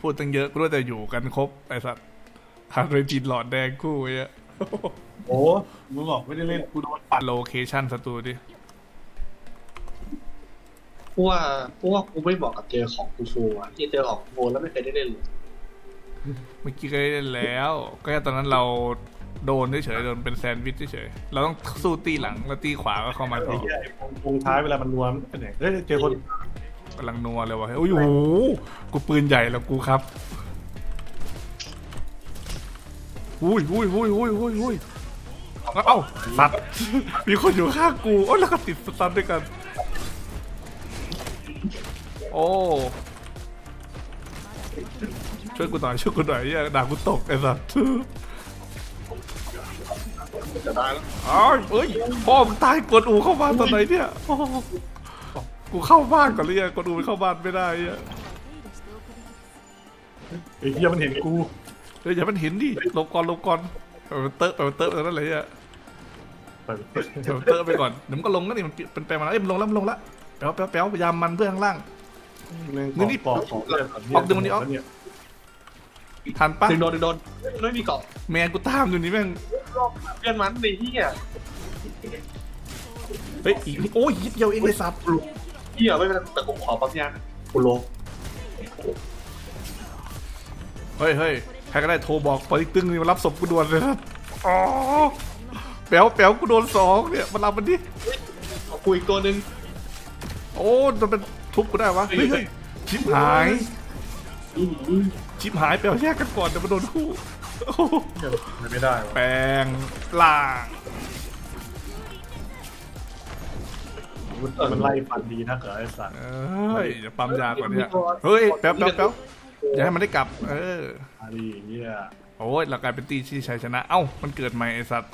พูดตั้งเยอะกูรู้แต่อยู่กันครบไอ้สัตว์ฮาร์ดเรจินหลอดแดงคู่ไอ้เหี้ยโอ้มึงบอกไม่ได้เล่นกูโดนปัดโลเคชั่นสตูดิเพราะว่าเพราะว่ากูไม่บอกกับเจอของกูฟูอะที่เจอของกูแล้วไม่เคยได้เล่นเลยเมื่อกี้ก็ได้เล่นแล้ว ก็แค่ตอนนั้นเราโดนเฉยๆโดนเป็นแซนด์วิชเฉยๆเราต้องสู้ตีหลังแล้วตีขวาก็เข้ามาต่ไอ้อเหี้ยไอ้วงวงท้ายเวลามันรวมเป็นไงเฮ้ยเจอคน กำลังนัวเลยว่ะเฮ้ยโอ้ยโหกูปืนใหญ่แล้วกูครับอุ้ยอุ้ยอุ้ยอุ้ยอุ้ยอุ้ยเอ้าสัตว์มีคนอยู่ข้างกูโอ้ยแล้วก็ติดสตันด้วยกัน โอ้ช่วยกูหน่อยช่วยกูหน่อยอย่าด่ากูตกไอ้สัตว์จะได้แล้วอ้าวเอ้ยพ่อมึงตายกดอูเข้าบ้านตอนไหนเนี่ยโอ้โห กูเข้าบ้านก่อนเลยอะกดอูมันเข้าบ้านไม่ได้อะไอ้เหี้ยมันเห็นกูเฮ้ยอย่ามันเห็นดิหลบก่อนหลบก่อนไปมันเตอะไปมันเตอะไปนั่นเลยอะเปิดเดี๋ยวมันเตอะไปก่อนเดี๋ยวมันก็ลงแล้วนี่มันเป็นแปลงมาแล้วเอ้ยมันลงแล้วมันลงแล้วแป๊วแป๊วแป๊วพยายามมันเพื่อข้างล่าง นี่นี่ปอกของเลือดออกดึงมันดิออกเนี่ยทันปะดึงโดนดึงโดนไม่มีเกาะแมนกูตามอยู่นี่แม่งเพื่อนมันในที่อะเฮ้ยอีกโอ้ยยิบเดียวเองเลยสัต ว์ที่อะไม่เป็นไรแต่ผมขอปั๊มยากูโลเฮ้ยเฮ้ยใครก็ได้โทรบอกปอติ๊กตึงนี่มารับศพกูด่วนเลยครับอ๋อแป๊วแป๊วกูโดนสองเนี่ยมารับมันดิเอาคุยอีกตัวหนึ่งโอ้มันเป็นทุบกูได้วะเฮ้ยเฮ้ยชิบหายชิบหายแปลว่าแยกกันก่อนเดี๋ยวมาโดนคู่โอ้โหเดี๋ยวไม่ได้วะแปลงล่าง มันไล่ฟันดีนะเกิดไอ้สัตว์เอ้ยเดี๋ยวปั๊มยาก่อนเนี่ยเฮ้ยแป๊บแป๊บแป๊บอย่าให้มันได้กลับ เอออาดีเหี้ยโอ้ยเรากลายเป็นตีที่ชัยชนะ เอ้า มันเกิดใหม่ไอ้สัตว์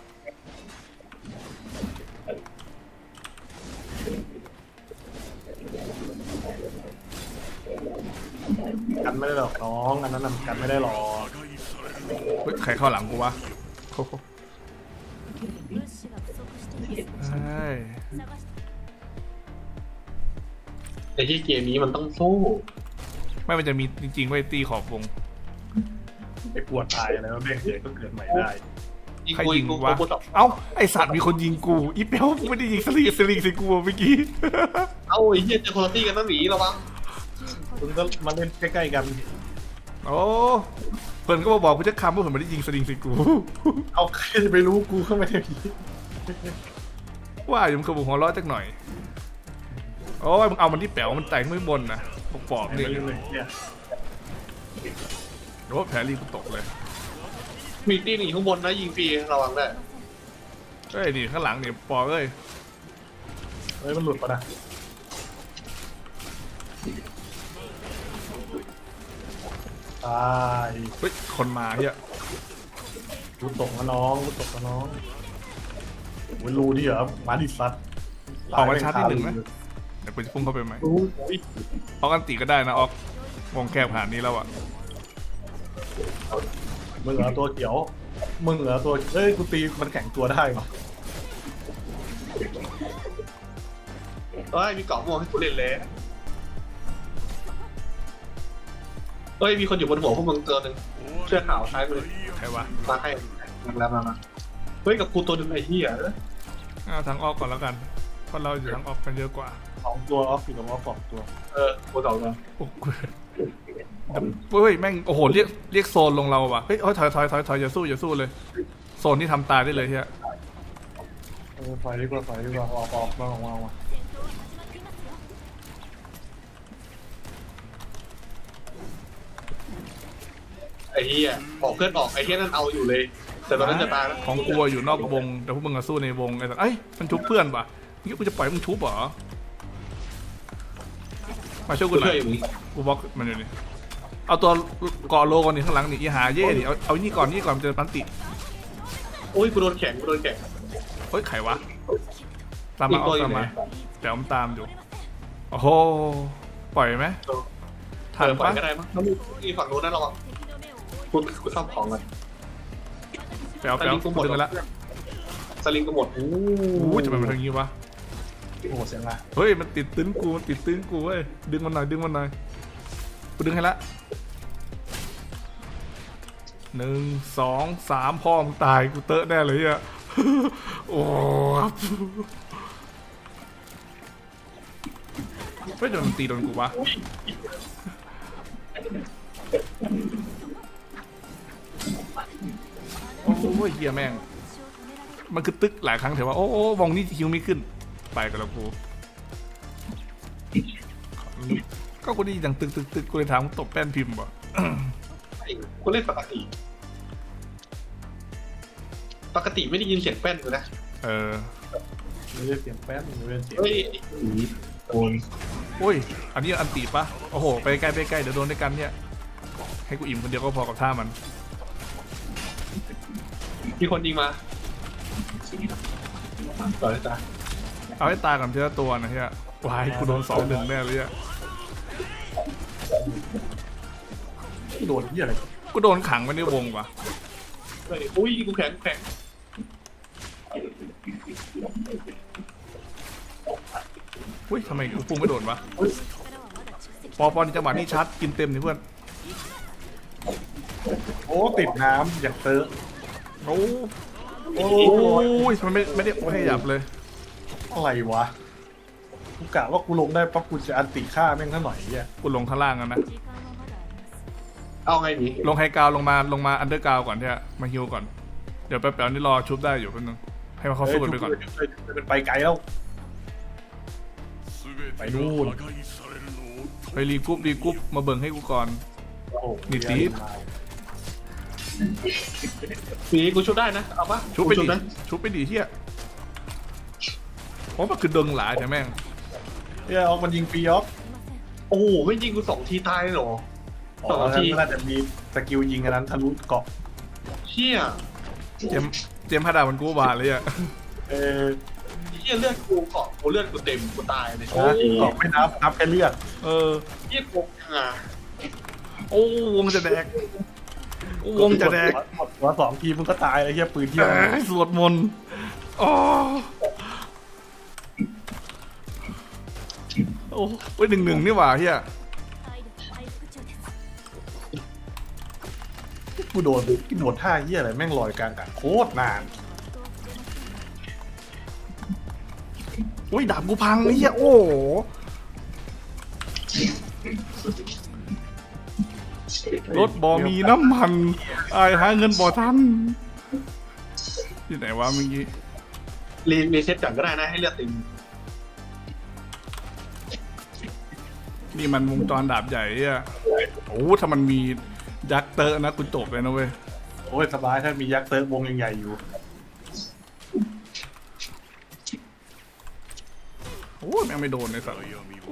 กันไม่ได้หรอกน้องอันนั้นน่ะกันไม่ได้หรอกเฮ้ยใครเข้าหลังกูวะโอ้โห物資 แต่ที่เกมนี้มันต้องสู้ไม่มันจะมีจริงๆไว้ตีขอบวงไปปวดตายอะไรมาเบ่งเกิดก็เกิดใหม่ได้ใครยิงกูวะเอ้าไอสัตว์มีคนยิงกู อีเป้วไม่ได้ยิงสลิงสลิงใส่กูเมื่อกี้ เอ้าไอ้เหี้ยจะคนตีกันนงหนีระวังคุณก็มาเล่นใกล้ๆกัน โอ้เพิ่นก็มาบอกกูจะคำว่าเพิ่นไม่ได้ยิงสลิงใส่กู เอาใครจะไปรู้กูเข้ามาในนี้ว่าอยู่มันคือบุกหัวร้อจักหน่อย โอ้ยมึงเอามันที่แป๋วมันไต่ขึ้นไม่บนนะปกปอบไม่นี่รู้เลยเนี่ยโอ้แผลรีกูตกเลย มีที่หนีข้างบนนะยิงฟรีระวังได้วยเอ้ยนี่ข้างหลังนี่ปอเอ้ยเฮ้ยมันหลุดปะนะตายเฮ้ยคนมาเฮียกูตกนะน้องกูตกนะน้องโอ้ยรู้ดิเหรอมาดิสัตว์ออกมาชาร์จนิดหนึ่งไหม เดี๋ยวกูจะพุ่งเข้าไปใหม่รู้ยออกกันตีก็ได้นะออกวงแคบขนาดนี้แล้วอะมึงเหรอตัวเขียว มึงเหรอตัวเอ้ยกูตีมันแข็งตัวได้เหรอเฮ้ยมีเกาะม่วงให้กูเล่นเลยเฮ้ยมีคนอยู่บนหัวพวกมึงตัวหนึ่งเสื้อขาวซ้ายมือใครวะมาให้มาแล้วมามาเฮ้ยกับกูตัวหนึ่งไอ้เหี้ยเอาทางออกก่อนแล้วกันเพ ราะเราอยู่ทางออกกันเยอะกว่าสองตัวออฟฟิศกับออฟสองตัว เออกูสองตัวโอ้กูเฮ้ยแม่งโอ้โหเรียกเรียกโซนลงเราว่ะเฮ้ยเฮ้ยถอยถอยถอยถอยอย่าสู้อย่าสู้เลย โซนที่ทำตายได้เลยเฮียเออไฟดีกว่าไฟดีกว่าออกออกมาออกมาออกมาไอ้เหี้ยออกเพื่อนออกไอ้เหี้ยนั่นเอาอยู่เลย แต่ตอนนั้นจะตายแล้วของกลัวอยู่นอกวงแต่พวกมึงอะสู้ในวงไอ้สัสเอ้ยมันชุบเพื่อนป่ะ นี่กูจะปล่อยให้มึงชุบเหรอ มาช่วยกูกูหน่ช่อวยยมึงกูบล็อกมันอยู่นี่เอาตัวเกาะโลก่อนนี่ข้างหลังนี่อีหาเย่ดิเอาเอานี่ก่อนนี่ก่อนมันจะปันติโอ้ยกูโดนแข็งกูโดนแข็งเฮ้ยไขวะ ตามมาอีกเอาตัวอยู่ตามมาไหนแต่ผมตามอยู่ โอ้โห ปล่อยไหมทันเออปล่อปะยก็ได้มั้งแล้วมึงมีฝั่งนู้นนะระวังกูกูซ่อมของกันไปเอาสไปเอาลิงกูหมดดึงกันละสลิงกูหมดโอ้โอ้ยจะเป็นมันทางนี้วะ โอ้โหเสียงอะไรเฮ้ยมันติดตึ้งกูมันติดตึ้งกูเว้ยดึงมันหน่อยดึงมันหน่อยกูดึงให้ละหนึ่งสองสามพ่อมึงตายกูเตอะแน่เลยอะโอ้ไม่โดนตีโดนกูวะโอ้ยเฮียแม่ง มันคือตึกหลายครั้งแต่ว่า โอ้โอ้วงนี้ฮิวไม่ขึ้น ไปกันแล้วกูก็กูได้ยินดังตึกตึกตึกกูเลยถามมึงตบแป้นพิมพ์บ่ไอ้กูเล่นปกติ ปกติไม่ได้ยินเสียงแป้นเลยนะ เออไม่ได้เสียงแป๊บไม่ได้เสียงเฮ้ยไอ้หนีโดนโอ้ย อันนี้อันตีปะโอ้โห ไปใกล้ไปใกล้เดี๋ยวโดนด้วยกันเนี่ย ให้กูอิ่มคนเดียวก็พอกับท่ามัน มีคนยิงมาต่อเลยจ้ะ เอาให้ตายก่อนทีละตัวนะเฮียวายกูโดนสองหนึ่งแน่เลยอะโดนที่อะไรกูโดนขังไว้ในวงว่ะเฮ้ยอุ้ยกูแข็งแข็งอุ้ยทำไมกูพุ่งไม่โดนวะปอปอนจังหวะนี้ชัดกินเต็มนี่เพื่อนโอ้ติดน้ำอย่างเตอะโอ้โอ้โอ้ยมันไม่ไม่ได้ไม่ให้หยับเลย อะไรวะ กูกะว่ากูลงได้ปั๊บกูจะอันติฆ่าแม่งเท่าหน่อยเนี่ยกูลงข้างล่างกันนะ เอาไงดีลงไฮกาวลงมาลงมาอันเดอร์กาวก่อนเถอะมาฮิวก่อน เดี๋ยวแป๊บเดียวนี่รอชุบได้อยู่เพื่อนึงให้มัเขาสู้กันไปก่อน เฮ้ยทุนไปไกลแล้ว ไปนู่นไปรีกรุ๊ปรีกรุ๊ปมาเบิ่งให้กูก่อนนี่ตีฟ สีกูชุบได้นะ เอาปะชุบไปดินะชุบไปดิเฮีย พราะมันคือเดิงหลายใช่ไหมงเฮียออกมันยิงฟรีออฟโอ้โหไม่ยิงกูสองทีตายเลยหรอสองทีแต่มีสกิลยิงอันนั้นทะลุเกาะ เชี่ยเจมเจมพัดดาวมันกู้บาทเลยอะเออเชี่ยเลือดกูเกาะกูเลือดกูเต็มกูตายเลยนะเกาะไม่นับนับแค่เลือดเออ เชี่ยกูหาโอ้วงจะแดกวงจะแดกหมดสองทีมึงก็ตายเลยเฮียปืนเที่ยวสวดมนต์อ๋อ โอ้ยหนึ่งหนึ่งนี่หว่าเฮียกูโดนกินโดนท่าเฮียอะไรแม่งลอยกลางกันโคตรนานอุ้ยดาบกูพังเฮียโอ้โรถบอมีน้ำมันไอ้หาเงินบอทันที่ไหนวะเมื่อกี้ รีรีเซ็ตก่อนก็ได้นะให้เลือดติ่ง นี่มันวงจรดาบใหญ่อะโอ้ถ้ามันมียักษ์เตอร์นะกูจบเลยนะเว้ยโอ้ยสบายถ้ามียักษ์เติร์วงใหญ่ๆอยู่ โอ้ยแม่งไม่โดนเลยสัตว์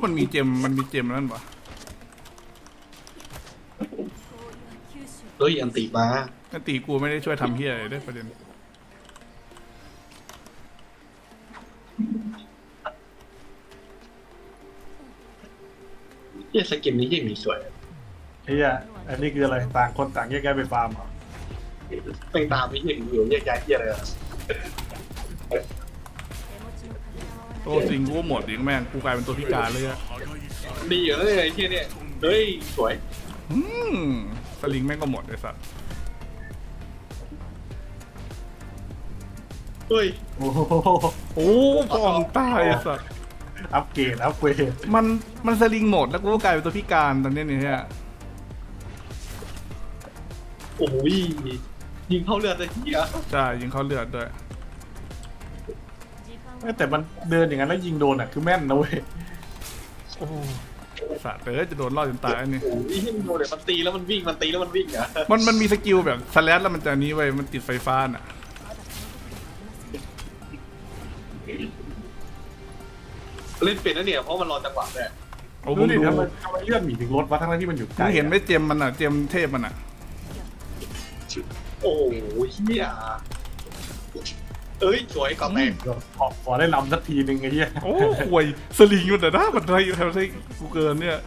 มันมีเจมมันมีเจมนั่นปะ吸収เฮ้ยอันติมานั่นตีกูไม่ได้ช่วยทำเฮียอะไรด้วยประเด็น ที่สกินนี้ยิ่งมีสวยเฮียอันนี้คืออะไรต่างคนต่างแยกย้ายไปฟาร์มเหรอต่าตามไม่ยิ่งอยู่แยกย้ายที่อะไรตัวซิงกูหมดดิแม่งกูกลายเป็นตัวพิการเลยอะดีอยู่แล้วเยไอ้เหี้ยเนี่ยเฮ้ยสวยอืมสลิงแม่งก็หมดเลยสัสเฮ้ยโอ้โหโอ้ฟองตายไอ้สัส อัปเกรดอัปเกรดมันมันสลิงหมดแล้วกูก็กลายเป็นตัวพิการตอนเนี้ยเนี่ย โอ้ยยิงเข้าเลือดเลยที่อะใช่ยิงเข้าเลือดด้วยแต่มันเดินอย่างนั้นแล้วยิงโดนอะคือแม่นนะเว้ยโอ้สัตว์เอ้ยจะโดนล่อจนตายอันี่ โอ้ยที่มันโดนเยมันตีแล้วมันวิ่งมันตีแล้วมันวิ่งอะมันมันมีสกิลแบบสแลชแล้วมันจะนี้ไว้ยมันติดไฟฟ้าน่ะ เล่นเป็นนะเนี่ยเพราะมันรอจังหวะเลยโอ้ดูมึงดิดูทำไมทำไมเลื่อนหมีถึงรถวะทั้งๆที่มันอยู่ไกลมึงเห็นไหมเจมมันอะเจมเทพมันอะโอ้ยเชี่ยเอ้ยสวยก่อนแตกเดี๋ยวขอขอได้ลำสักทีหนึ่งไอ้เหี้ยโอ้ห่วยสลิงมันแต่หน้ามันไทยแถวไทยกูเกินเนี่ย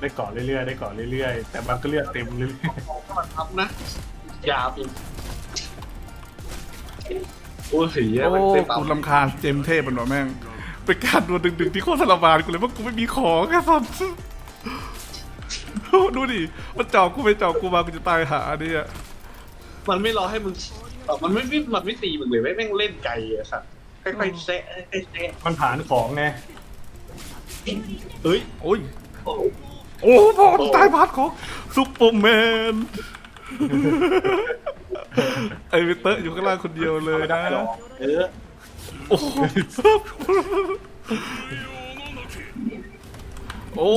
ได้เกาะเรื่อยๆได้เกาะเรื่อยๆแต่มันก็เลือดเต็มเรื่อยถ้ามันทับนะยาวอีก โอ้ยเสียโอ้มันเต็มปั๊มกูลำคาญเจมเทพมันวะแม่ง เป็นการดวลดึงๆที่โคตรทรมานกูเลยว่ากูไม่มีของแค่สัตว์ดูดิ มันเจาะกูไปเจาะกูมากูจะตายหาเนี่ยมันไม่รอให้มึงเอ่อมันไม่ไม่มันไม่ตีมึงเลยไม่แม่งเล่นไกลอะสัตว์ค่อยๆแซะค่อยๆแซะมันผ่านของไงเฮ้ยโอ้ย โอ้โหโอ้พอตายพาร์ทของซุปเปอร์แมน ไอเวเตอร์อยู่ข้างล่างคนเดียวเลยนะ เออโอ้โหโอ้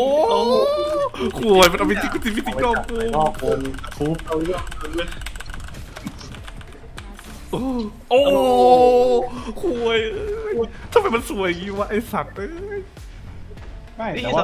ขวยมันเอาไปจิกกูติมิติกล้องกูรอบวงทุบเอาเรื่องเอาเรื่องโอ้โอ้ขวยทำไมมันสวยอย่างงี้วะไอสัตว์เอ้ยไม่แต่ว่า